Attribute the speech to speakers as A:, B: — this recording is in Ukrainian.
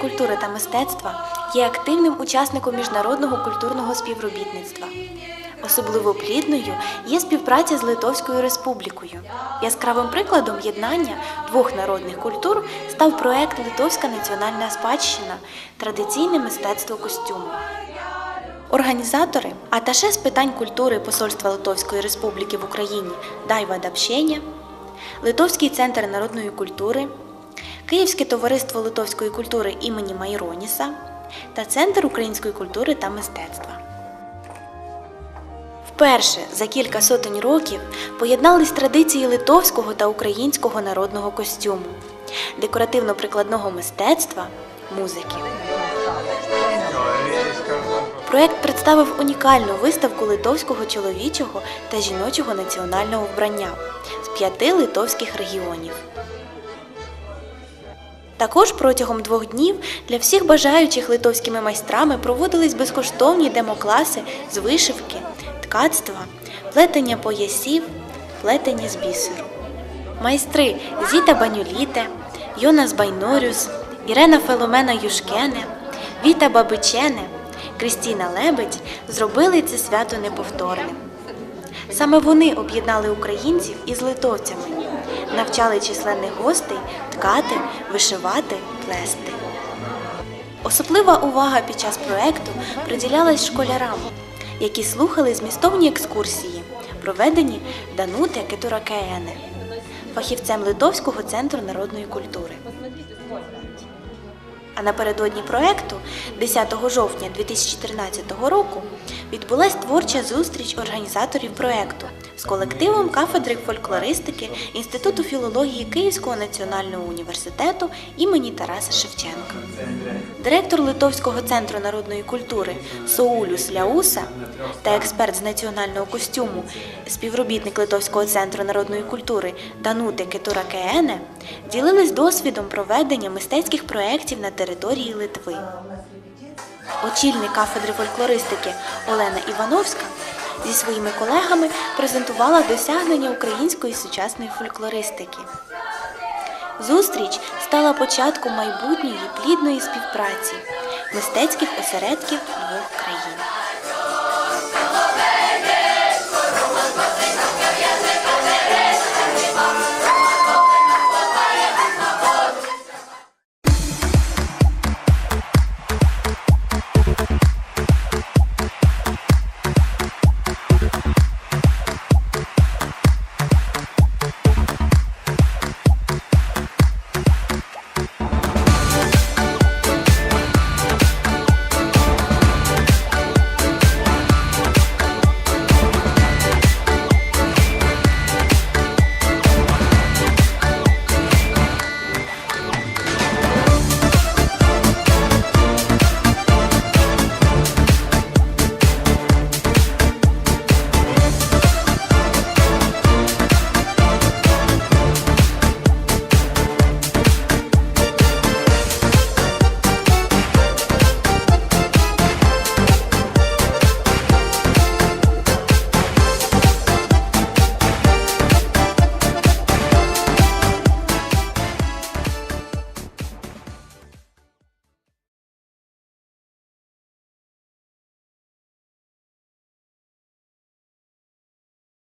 A: культури та мистецтва є активним учасником міжнародного культурного співробітництва. Особливо плідною є співпраця з Литовською Республікою. Яскравим прикладом єднання двох народних культур став проект Литовська національна спадщина традиційне мистецтво костюму. Організатори, аташе з питань культури Посольства Литовської Республіки в Україні Дайва Дабщеня, Литовський центр народної культури, Київське товариство литовської культури імені Майроніса та Центр української культури та мистецтва. Вперше за кілька сотень років поєднались традиції литовського та українського народного костюму, декоративно-прикладного мистецтва, музики. Проект представив унікальну виставку литовського чоловічого та жіночого національного вбрання з п'яти литовських регіонів. Також протягом двох днів для всіх бажаючих литовськими майстрами проводились безкоштовні демокласи з вишивки, ткацтва, плетення поясів, плетення з бісеру. Майстри Зіта Банюліте, Йонас Байнорюс, Ірена Феломена Юшкене, Віта Бабичене, Крістіна Лебедь зробили це свято неповторним. Саме вони об'єднали українців із литовцями, навчали численних гостей ткати, вишивати, плести. Особлива увага під час проекту приділялась школярам, які слухали змістовні екскурсії, проведені Данути Кетуракеене, фахівцем Литовського центру народної культури. А напередодні проекту, 10 жовтня 2013 року, відбулась творча зустріч організаторів проекту з колективом кафедри фольклористики Інституту філології Київського національного університету імені Тараса Шевченка. Директор Литовського центру народної культури Соулюс Ляуса та експерт з національного костюму, співробітник Литовського центру народної культури Данути Кетуракеене ділились досвідом проведення мистецьких проєктів на території Литви. Очільник кафедри фольклористики Олена Івановська зі своїми колегами презентувала досягнення української сучасної фольклористики. Зустріч стала початком майбутньої плідної співпраці мистецьких осередків двох країн.